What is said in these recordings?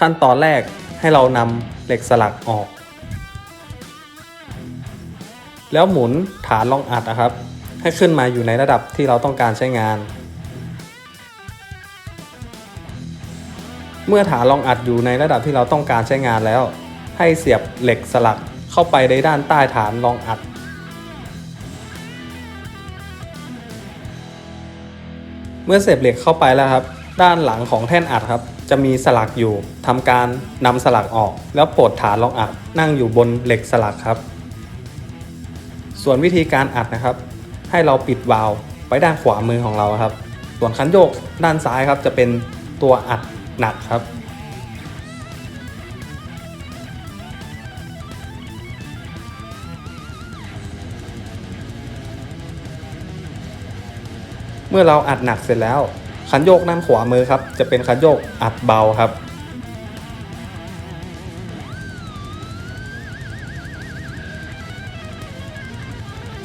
ขั้นตอนแรกให้เรานำเหล็กสลักออก แล้วหมุนฐานรองอัดนะครับ ให้ขึ้นมาอยู่ในระดับที่เราต้องการใช้งาน เมื่อฐานรองอัดอยู่ในระดับที่เราต้องการใช้งานแล้ว ให้เสียบเหล็กสลักเข้าไปในด้านใต้ฐานรองอัด เมื่อเสียบเหล็กเข้าไปแล้วครับ ด้านหลังของแท่นอัดครับ จะมีสลักอยู่ทำการนำสลักออก แล้วปลดฐานรองอัดนั่งอยู่บนเหล็กสลักครับ ส่วนวิธีการอัดนะครับ ให้เราปิดวาล์วไว้ด้านขวามือของเราครับ ส่วนคันโยกด้านซ้ายครับ จะเป็นตัวอัดหนักครับเมื่อเราอัดหนักเสร็จแล้ว คันโยกด้านขวามือครับ จะเป็นคันโยกอัดเบาครับ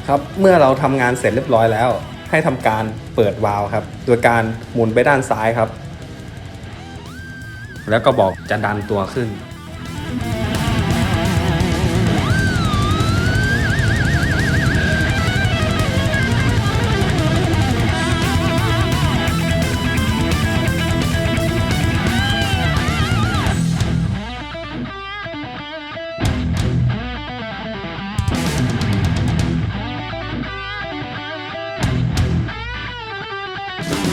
ครับเมื่อเราทำงานเสร็จเรียบร้อยแล้ว ให้ทำการเปิดวาล์วครับ โดยการหมุนไปด้านซ้ายครับ แล้วก็บอกจะดันตัวขึ้น Bye.